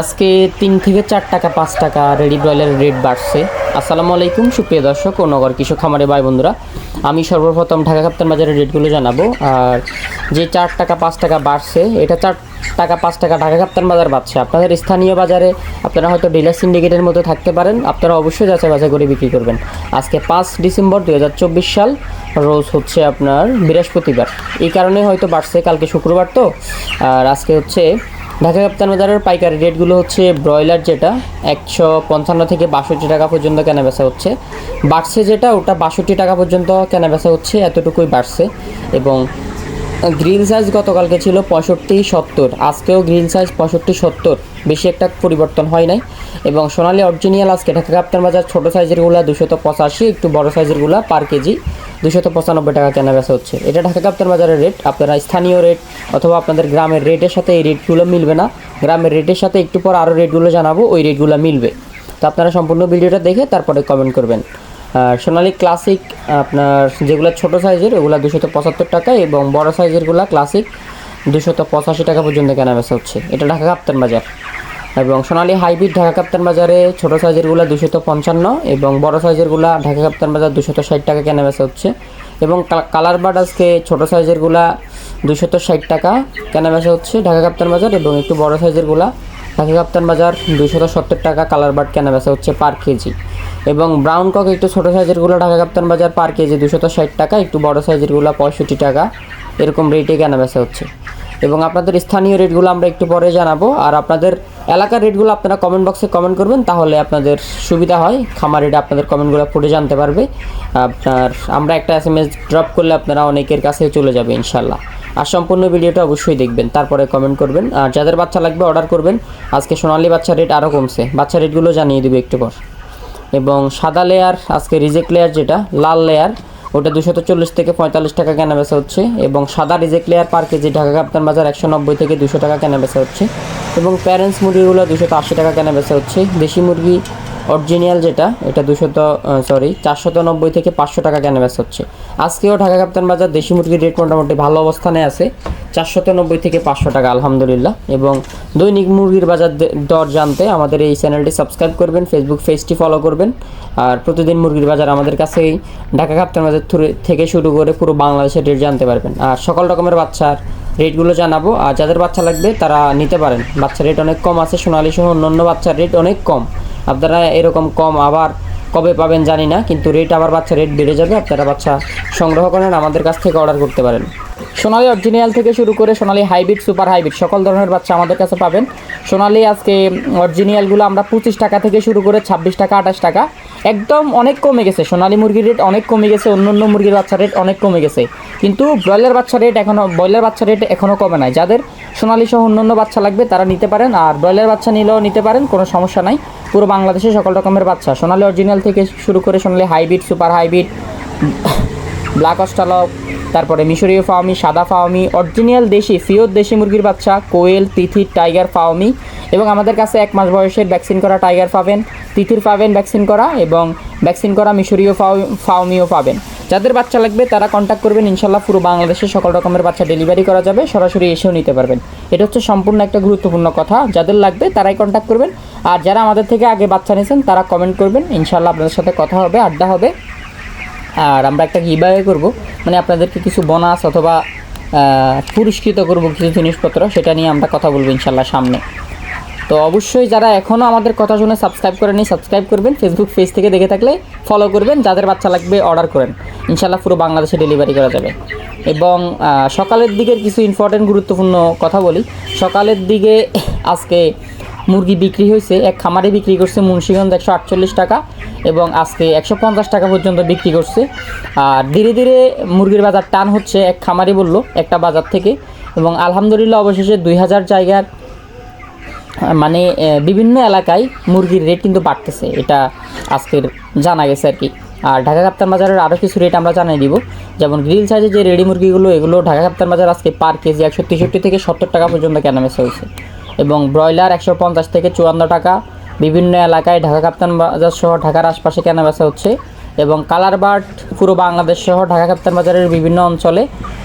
আজকে তিন থেকে চার টাকা, পাঁচ টাকা রেডি ব্রয়লারের রেট বাড়ছে। আসসালামু আলাইকুম, সুপ্রিয় দর্শক ও নগর কৃষক খামারে ভাই বন্ধুরা। আমি সর্বপ্রথম ঢাকা কাপ্তান বাজারের রেটগুলো জানাব। আর যে চার টাকা, পাঁচ টাকা বাড়ছে, এটা চার টাকা, পাঁচ টাকা ঢাকা কাপ্তান বাজার বাড়ছে। আপনাদের স্থানীয় বাজারে আপনারা হয়তো ডিলার সিন্ডিকেটের মতো থাকতে পারেন। আপনারা অবশ্যই যাচাই বাছাই করে বিক্রি করবেন। আজকে পাঁচ ডিসেম্বর দু হাজার চব্বিশ সাল, রোজ হচ্ছে আপনার বৃহস্পতিবার। এই কারণে হয়তো বাড়ছে, কালকে শুক্রবার তো। আর আজকে হচ্ছে ঢাকা কাপ্তান বাজারের পাইকারি রেটগুলো হচ্ছে ব্রয়লার যেটা একশো পঞ্চান্ন থেকে বাষট্টি টাকা পর্যন্ত কেনা বেচা হচ্ছে। বাড়ছে যেটা, ওটা বাষট্টি টাকা পর্যন্ত কেনা বেচা হচ্ছে, এতটুকুই বাড়ছে। এবং গ্রিল সাইজ গতকালকে ছিল পঁয়ষট্টি সত্তর, আজকেও গ্রিল সাইজ পঁয়ষট্টি সত্তর, বেশি একটা পরিবর্তন হয় নাই। এবং সোনালি অরিজিনাল আজকে ঢাকা কাপ্তান বাজার ছোটো সাইজেরগুলো, দুশত পঁচাশি, একটু বড় সাইজেরগুলো, পার কেজি। দুশত পঁচানব্বই টাকা কেনা বেচা হচ্ছে। এটা ঢাকা কাপ্তান বাজারের রেট আপনারা স্থানীয় রেট অথবা আপনাদের গ্রামের রেটের সাথে এই রেটগুলো মিলবে না। গ্রামের রেটের সাথে একটু পর আরও রেটগুলো জানাব, ওই রেটগুলো মিলবে। তো আপনারা সম্পূর্ণ ভিডিওটা দেখে তারপরে কমেন্ট করবেন। সোনালি ক্লাসিক আপনার যেগুলো ছোটো সাইজের ওগুলো দুশত পঁচাত্তর টাকা এবং বড় সাইজেরগুলো ক্লাসিক দুশত পঁচাশি টাকা পর্যন্ত কেনা বেচা হচ্ছে। এটা ঢাকা কাপ্তান বাজার। এবং সোনালি হাইব্রিড ঢাকা কাপ্তান বাজারে ছোটো সাইজেরগুলো দুশত পঞ্চান্ন এবং বড় সাইজেরগুলো ঢাকা কাপ্তান বাজার দুশত ষাট টাকা কেনা বেচা হচ্ছে। এবং কালার বার্ড আজকে ছোটো সাইজেরগুলা দুশত ষাট টাকা কেনা বেচা হচ্ছে ঢাকা কাপ্তান বাজার এবং একটু বড় সাইজেরগুলা ঢাকা কাপ্তান বাজার দুশত সত্তর টাকা কালার বার্ড কেনা বেচা হচ্ছে পার কেজি। এবং ব্রাউন কক একটু ছোটো সাইজেরগুলো ঢাকা কাপ্তান বাজার পার কেজি দুশত ষাট টাকা, একটু বড় সাইজেরগুলো পঁয়ষট্টি টাকা, এরকম রেটে কেনা বেচা হচ্ছে। এবং আপনাদের স্থানীয় রেটগুলো আমরা একটু পরে জানাব। আর আপনাদের এলাকার রেটগুলো আপনারা কমেন্ট বক্সে কমেন্ট করবেন, তাহলে আপনাদের সুবিধা হয়। খামার রেটে আপনাদের কমেন্টগুলো পড়ে জানতে পারবে। আপনার, আমরা একটা এস এম এস ড্রপ করলে আপনারা অনেকের কাছে চলে যাবে ইনশাল্লাহ আর সম্পূর্ণ ভিডিওটা অবশ্যই দেখবেন, তারপরে কমেন্ট করবেন। আর যাদের বাচ্চা লাগবে অর্ডার করবেন। আজকে সোনালি বাচ্চার রেট আরও কমছে। বাচ্চা রেটগুলো জানিয়ে দেবে একটু পর। এবং সাদা লেয়ার আজকে রিজেক্ট লেয়ার যেটা, লাল লেয়ার ওটা দুশত চল্লিশ থেকে পঁয়তাল্লিশ টাকা কেনা বেচা হচ্ছে। এবং সাদা reject layer per KG Dhaka Kaptan Bazar একশো নব্বই থেকে দুশো টাকা কেনা বেচা হচ্ছে। এবং প্যারেন্টস মুরগিগুলো দুশত আশি টাকা কেনা বেচা হচ্ছে। দেশি মুরগি অরিজিনাল যেটা, এটা দুশত সরি চারশত নব্বই থেকে পাঁচশো টাকা কেনা বেচা হচ্ছে। আজকেও ঢাকা কাপ্তান বাজার দেশি মুরগির রেট মোটামুটি ভালো অবস্থানে আছে, চারশত নব্বই থেকে পাঁচশো টাকা, আলহামদুলিল্লাহ। এবং দৈনিক মুরগির বাজার দর জানতে আমাদের এই চ্যানেলটি সাবস্ক্রাইব করবেন ফেসবুক পেজটি ফলো করবেন। আর প্রতিদিন মুরগির বাজার আমাদের কাছেই ঢাকা কাপ্তান বাজার থেকে শুরু করে পুরো বাংলাদেশের রেট জানতে পারবেন। আর সকল রকমের বাচ্চার রেটগুলো জানাব। আর যাদের বাচ্চা লাগবে, তারা নিতে পারেন। বাচ্চার রেট অনেক কম আছে, সোনালি সহ অন্যান্য বাচ্চার রেট অনেক কম। আপনারা এরকম কম আবার কবে পাবেন জানি না, কিন্তু রেট আবার বাচ্চা রেট বেড়ে যাবে, আপনারা বাচ্চা সংগ্রহ করেন, আমাদের কাছ থেকে অর্ডার করতে পারেন। সোনালি অরিজিনাল থেকে শুরু করে সোনালি হাইব্রিড সুপার হাইব্রিড সকল ধরনের বাচ্চা আমাদের কাছে পাবেন। সোনালি, আজকে অরিজিনালগুলো আমরা পঁচিশ টাকা থেকে শুরু করে ছাব্বিশ টাকা, আঠাশ টাকা। একদম অনেক কমে গেছে। সোনালি মুরগির রেট অনেক কমে গেছে, অন্য অন্য মুরগির বাচ্চা রেট অনেক কমে গেছে। কিন্তু ব্রয়লার বাচ্চা রেট এখনও ব্রয়লার বাচ্চা রেট এখনও কমে নাই। যাদের সোনালি সহ অন্য অন্য বাচ্চা লাগবে, তারা নিতে পারেন। আর ব্রয়লার বাচ্চা নিলেও নিতে পারেন, কোনো সমস্যা নাই। পুরো বাংলাদেশে সকল রকমের বাচ্চা। সোনালি অরিজিনাল থেকে শুরু করে সোনালি হাইব্রিড সুপার হাইব্রিড, ব্ল্যাক অস্টালক তারপরে মিশরীয় ফাওমি, সাদা ফাওমি, অরিজিনাল দেশি ফিওর দেশি মুরগির বাচ্চা, কোয়েল, তিথি, টাইগার ফাওমি এবং আমাদের কাছে এক মাস বয়সের ভ্যাকসিন করা টাইগার পাবেন, তিথির পাবেন ভ্যাকসিন করা এবং ভ্যাকসিন করা মিশরীয় ফাও, ফাওমিও পাবেন। যাদের বাচ্চা লাগবে তারা কন্ট্যাক্ট করবেন, ইনশাল্লাহ পুরো বাংলাদেশে সকল রকমের বাচ্চা ডেলিভারি করা যাবে, সরাসরি এসেও নিতে পারবেন। এটা হচ্ছে সম্পূর্ণ একটা গুরুত্বপূর্ণ কথা, যাদের লাগবে তারাই কন্ট্যাক্ট করবেন। আর যারা আমাদের থেকে আগে বাচ্চা নিয়েছেন তারা কমেন্ট করবেন, ইনশাল্লাহ আপনাদের সাথে কথা হবে, আড্ডা হবে। আর আমরা একটা গিবায়ে করব। মানে আপনাদেরকে কিছু বোনাস অথবা পুরস্কৃত করব কিছু জিনিসপত্র, সেটা নিয়ে আমরা কথা বলব ইনশাল্লাহ সামনে। তো অবশ্যই যারা এখনও আমাদের কথা শুনে সাবস্ক্রাইব করেনি সাবস্ক্রাইব করবেন। ফেসবুক পেজ থেকে দেখে থাকলে ফলো করবেন, যাদের বাচ্চা লাগবে অর্ডার করেন। ইনশাল্লাহ পুরো বাংলাদেশে ডেলিভারি করা যাবে। এবং সকালের দিকের কিছু ইম্পর্টেন্ট গুরুত্বপূর্ণ কথা বলি। সকালের দিকে আজকে মুরগি বিক্রি হয়েছে, এক খামারে বিক্রি করছে মুন্সিগঞ্জ একশো আটচল্লিশ টাকা। এবং আজকে একশো পঞ্চাশ টাকা পর্যন্ত বিক্রি করছে। আর ধীরে ধীরে মুরগির বাজার টান হচ্ছে, এক খামারি বলল একটা বাজার থেকে। এবং আলহামদুলিল্লাহ অবশেষে দুই হাজার জায়গার মানে বিভিন্ন এলাকায় মুরগির রেট কিন্তু বাড়তেছে। এটা আজকের জানা গেছে আর কি। আর ঢাকা কাপ্তান বাজারের আরও কিছু রেট আমরা জানিয়ে দিব। যেমন গ্রিল সাইজে যে রেডি মুরগিগুলো, এগুলো ঢাকা কাপ্তান বাজার আজকে পার কেজি একশো তেষট্টি থেকে সত্তর টাকা পর্যন্ত কেনা বেচা হয়েছে। এবং ব্রয়লার একশো পঞ্চাশ থেকে চুয়ান্ন টাকা বিভিন্ন এলাকায় ঢাকা কাপ্তান বাজার সহ ঢাকার আশপাশে কেনা বেচা হচ্ছে এবং কালার বার্ড পুরো বাংলাদেশ সহ ঢাকা কাপ্তান বাজারের বিভিন্ন অঞ্চলে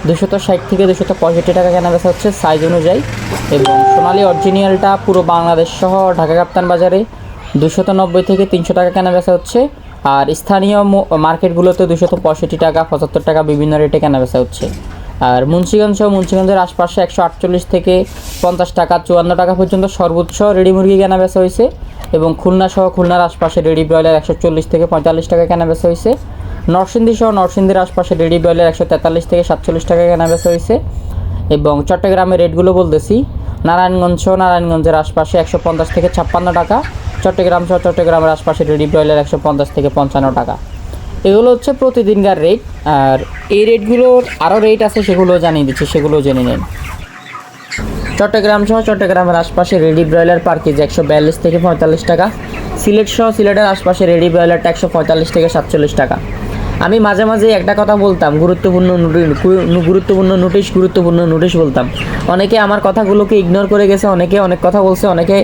দুশত ষাট থেকে দুশত পঁয়ষট্টি টাকা কেনা বেচা হচ্ছে সাইজ অনুযায়ী এবং সোনালি অরিজিনালটা পুরো বাংলাদেশ সহ ঢাকা কাপ্তান বাজারে দুশত নব্বই থেকে তিনশো টাকা কেনা বেচা হচ্ছে আর স্থানীয় মার্কেটগুলোতে দুশত পঁয়ষট্টি টাকা, পঁচাত্তর টাকা বিভিন্ন রেটে কেনা বেচা হচ্ছে। আর মুন্সিগঞ্জ সহ মুন্সিগঞ্জের আশপাশে একশো আটচল্লিশ থেকে পঞ্চাশ টাকা, চুয়ান্ন টাকা পর্যন্ত সর্বোচ্চ রেডি মুরগি কেনা বেচা হয়েছে। এবং খুলনা সহ খুলনার আশপাশে রেডি ব্রয়লার একশো চল্লিশ থেকে পঁয়তাল্লিশ টাকা কেনা বেচা হয়েছে নরসিংদী সহ নরসিংদীর আশপাশে রেডি ব্রয়লার একশো তেতাল্লিশ থেকে সাতচল্লিশ টাকা কেনা বেচা হয়েছে এবং চট্টগ্রামের রেটগুলো বলতেছি নারায়ণগঞ্জ সহ নারায়ণগঞ্জের আশপাশে একশো পঞ্চাশ থেকে ছাপ্পান্ন টাকা চট্টগ্রাম সহ চট্টগ্রামের আশপাশে রেডি ব্রয়লার একশো পঞ্চাশ থেকে পঞ্চান্ন টাকা। এগুলো হচ্ছে প্রতিদিনকার রেট, আর এই রেটগুলোর আরও রেট আছে সেগুলো জানিয়ে দিচ্ছি সেগুলো জেনে নিন। চট্টগ্রাম সহ চট্টগ্রামের আশপাশে রেডি ব্রয়লার পার কেজি একশো বিয়াল্লিশ থেকে পঁয়তাল্লিশ টাকা। সিলেট সহ সিলেটের আশপাশে রেডি ব্রয়লারটা একশো পঁয়তাল্লিশ থেকে সাতচল্লিশ টাকা। আমি মাঝে মাঝে একটা কথা বলতাম, গুরুত্বপূর্ণ গুরুত্বপূর্ণ নোটিশ গুরুত্বপূর্ণ নোটিশ বলতাম। অনেকে আমার কথাগুলোকে ইগনোর করে গেছে, অনেকে অনেক কথা বলছে, অনেকে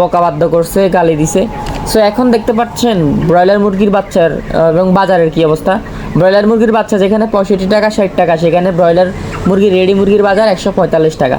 বকাবাদ্য করছে, গালি দিছে। সো এখন দেখতে পাচ্ছেন ব্রয়লার মুরগির বাচ্চার এবং বাজারের কি অবস্থা। ব্রয়লার মুরগির বাচ্চা যেখানে পঁয়ষট্টি টাকা, ষাট টাকা, সেখানে ব্রয়লার মুরগি, রেডি মুরগির বাজার একশো পঁয়তাল্লিশ টাকা।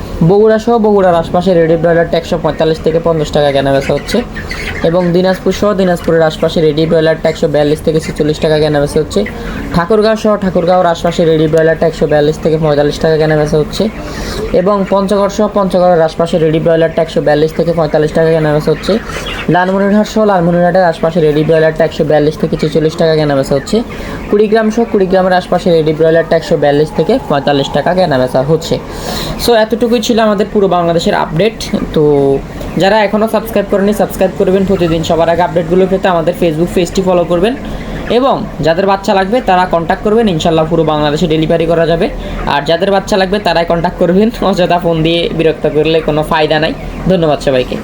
বগুড়া সহ বগুড়ার আশপাশে রেডি ব্রয়লারটা একশো পঁয়তাল্লিশ থেকে পঞ্চাশ টাকা কেনা বেচা হচ্ছে। এবং দিনাজপুর সহ দিনাজপুরের আশপাশে রেডি ব্রয়লারটা একশো বিয়াল্লিশ থেকে ছেচল্লিশ টাকা কেনা বেচা হচ্ছে। ঠাকুরগাঁও সহ ঠাকুরগাঁওর আশপাশে রেডি ব্রয়লারটা একশো বিয়াল্লিশ থেকে পঁয়তাল্লিশ টাকা কেনা বেচা হচ্ছে। এবং পঞ্চগড় সহ পঞ্চগড়ের আশপাশে রেডি ব্রয়লারটা একশো বিয়াল্লিশ থেকে পঁয়তাল্লিশ টাকা কেনা বেচা হচ্ছে। লালমনিরহাট সহ লালমনিরহাটের আশপাশে রেডি ব্রয়লারটা একশো বিয়াল্লিশ থেকে ছেচল্লিশ টাকা কেনা বেচা হচ্ছে। কুড়িগ্রাম সহ কুড়িগ্রামের আশপাশে রেডি ব্রয়লারটা একশো বিয়াল্লিশ থেকে পঁয়তাল্লিশ টাকা কেনা বেচা হচ্ছে। সো এতটুকুই ছিল আমাদের পুরো বাংলাদেশের আপডেট তো যারা এখনও সাবস্ক্রাইব করেনি সাবস্ক্রাইব করবেন। প্রতিদিন সবার আগে আপডেটগুলো পেতে আমাদের ফেসবুক পেজটি ফলো করবেন। এবং যাদের বাচ্চা লাগবে, তারা কন্ট্যাক্ট করবেন। ইনশাল্লাহ পুরো বাংলাদেশে ডেলিভারি করা যাবে। আর যাদের বাচ্চা লাগবে, তারাই কন্ট্যাক্ট করবেন। অযথা ফোন দিয়ে বিরক্ত করলে কোনো ফায়দা নাই। ধন্যবাদ সবাইকে।